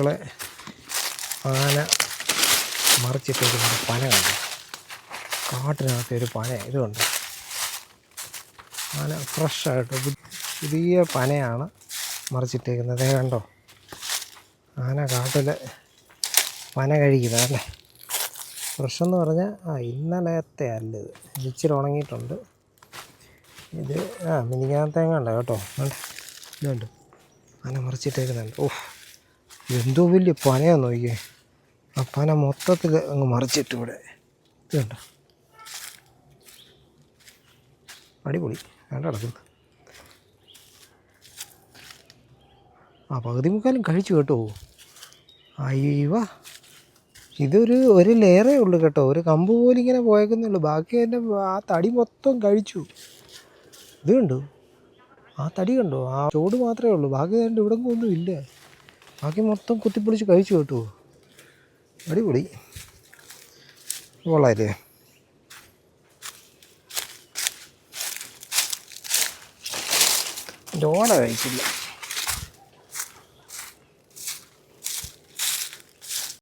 ളെ പാന മറിച്ചിട്ടേക്കുന്ന പന കണ്ടു കാട്ടിനകത്ത് ഒരു പന ഇതുണ്ട്. പന ഫ്രഷായിട്ട് പുതിയ പനയാണ് മറിച്ചിട്ടേക്കുന്നത്. കണ്ടോ? ആന കാട്ടിൽ പന കഴിക്കുന്നത് അല്ലേ? ഫ്രഷെന്ന് പറഞ്ഞാൽ ആ ഇന്നലത്തെ അല്ല ഇത്. ഇച്ചിരി ഉണങ്ങിയിട്ടുണ്ട്. ഇത് ആ മിനിങ്ങാത്തേങ്ങണ്ട കേട്ടോ വേണ്ട ഇതുണ്ട്. ആന മറിച്ചിട്ടേക്കുന്നുണ്ട്. ഓഹ് എന്തോ വലിയ പനയാ നോക്കിയേ ആ പന മൊത്തത്തിൽ അങ്ങ് മറിച്ചിട്ട് ഇവിടെ. ഇതുണ്ട് അടിപൊളി. വേണ്ട കിടക്കുന്നു ആ പകുതി മുക്കാലും കഴിച്ചു കേട്ടോ. അയ്യവ ഇതൊരു ഒരു ലെയറേ ഉള്ളൂ കേട്ടോ. ഒരു കമ്പ് പോലും ഇങ്ങനെ പോയേക്കുന്നേ ഉള്ളൂ. ബാക്കി എന്റെ ആ തടി മൊത്തം കഴിച്ചു. ഇത് കണ്ടു? ആ തടി കണ്ടോ? ആ ചോട് മാത്രമേ ഉള്ളൂ. ബാക്കി എന്റെ ഇവിടെ ഒന്നും ഇല്ല. ബാക്കി മൊത്തം കുത്തിപ്പൊളിച്ച് കഴിച്ചു കേട്ടോ. അടിപൊളി. വളരെ ഓല കഴിച്ചില്ല.